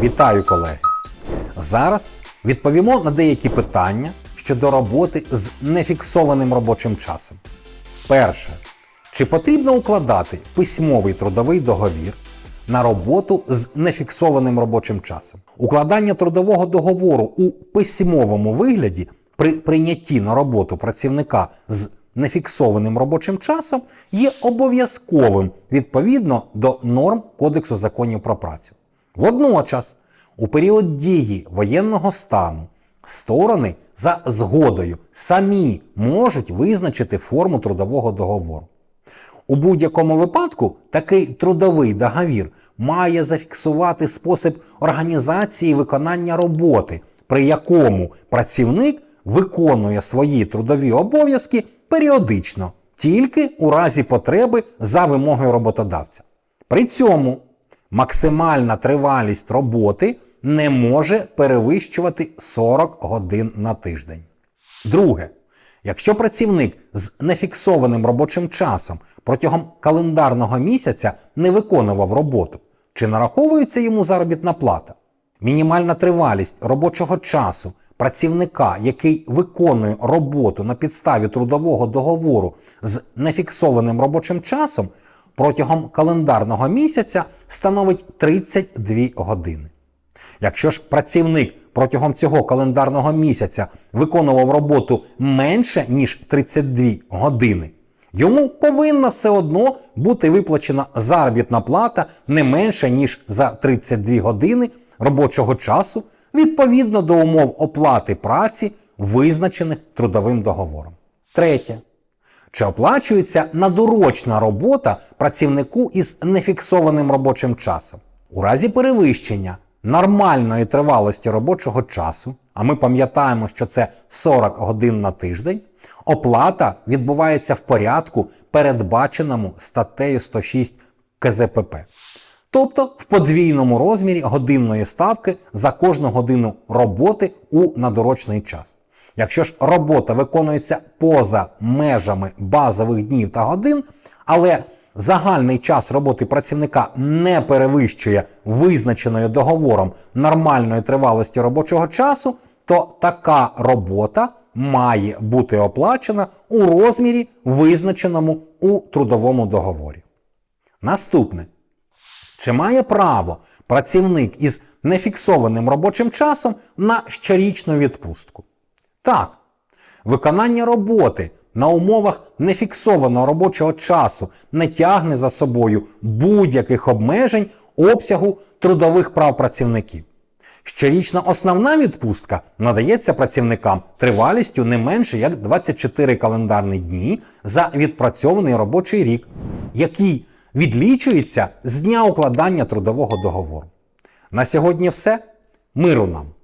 Вітаю, колеги! Зараз відповімо на деякі питання щодо роботи з нефіксованим робочим часом. Перше. Чи потрібно укладати письмовий трудовий договір на роботу з нефіксованим робочим часом? Укладання трудового договору у письмовому вигляді при прийнятті на роботу працівника з нефіксованим робочим часом є обов'язковим відповідно до норм Кодексу законів про працю. Водночас, у період дії воєнного стану сторони за згодою самі можуть визначити форму трудового договору. У будь-якому випадку такий трудовий договір має зафіксувати спосіб організації виконання роботи, при якому працівник виконує свої трудові обов'язки періодично, тільки у разі потреби за вимогою роботодавця. При цьому максимальна тривалість роботи не може перевищувати 40 годин на тиждень. Друге, якщо працівник з нефіксованим робочим часом протягом календарного місяця не виконував роботу, чи нараховується йому заробітна плата? Мінімальна тривалість робочого часу працівника, який виконує роботу на підставі трудового договору з нефіксованим робочим часом протягом календарного місяця становить 32 години. Якщо ж працівник протягом цього календарного місяця виконував роботу менше ніж 32 години, йому повинна все одно бути виплачена заробітна плата не менше ніж за 32 години робочого часу відповідно до умов оплати праці, визначених трудовим договором. Третє. Чи оплачується надурочна робота працівнику із нефіксованим робочим часом? У разі перевищення нормальної тривалості робочого часу, а ми пам'ятаємо, що це 40 годин на тиждень, оплата відбувається в порядку, передбаченому статтею 106 КЗПП. Тобто в подвійному розмірі годинної ставки за кожну годину роботи у надурочний час. Якщо ж робота виконується поза межами базових днів та годин, але загальний час роботи працівника не перевищує визначеної договором нормальної тривалості робочого часу, то така робота має бути оплачена у розмірі, визначеному у трудовому договорі. Наступне. Чи має право працівник із нефіксованим робочим часом на щорічну відпустку? Так. Виконання роботи на умовах нефіксованого робочого часу не тягне за собою будь-яких обмежень обсягу трудових прав працівників. Щорічна основна відпустка надається працівникам тривалістю не менше як 24 календарні дні за відпрацьований робочий рік, який відлічується з дня укладання трудового договору. На сьогодні все. Миру нам!